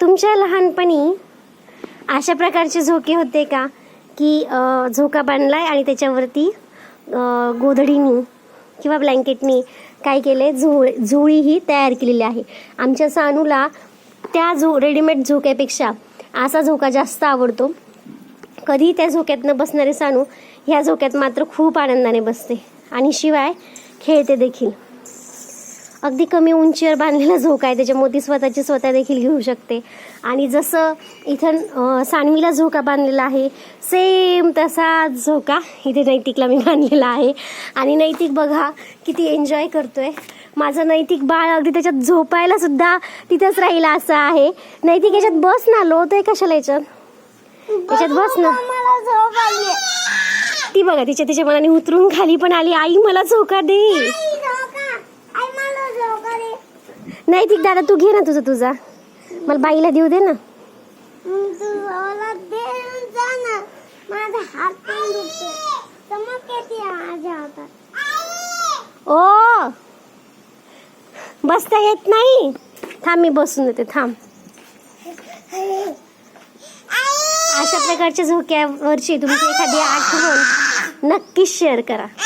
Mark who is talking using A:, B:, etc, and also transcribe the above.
A: तुमच्या लहानपणी अशा प्रकारचे झोके होते का? की झोका बांधलाय आणि त्याच्यावरती गोधडीनी किंवा ब्लँकेटनी काय केले झोळ झोळी ही तयार केलेली आहे. आमच्या सानूला त्या झो रेडीमेड झोक्यापेक्षा असा झोका जास्त आवडतो. कधी त्या झोक्यातनं बसणारे सानू ह्या झोक्यात मात्र खूप आनंदाने बसते. आणि शिवाय खेळते देखील. अगदी कमी उंचीवर बांधलेला झोका आहे त्याच्यामुळे ती स्वतःची स्वतः देखील घेऊ शकते. आणि जसं इथं सानवीला झोका बांधलेला आहे सेम तसा झोका इथे नैतिकला मी बांधलेला आहे. आणि नैतिक बघा किती एन्जॉय करतोय. माझं नैतिक बाळ अगदी त्याच्यात झोपायला सुद्धा तिथंच राहिला असं आहे. नैतिक याच्यात बस ना लोतोय कशाला याच्यात? याच्यात बस ना. ती बघा तिच्या तिच्या मनाने उतरून खाली पण आली आई मला झोका दे.
B: दे
A: नैतिक दादा तू घे ना तुझा तुझा. मला बाईला देऊ दे ना. ओ! बसता येत नाही. थांब मी बसून देते थांब. अशा प्रकारच्या झोक्यावरची तुमची एखादी आठवण नक्कीच शेअर करा.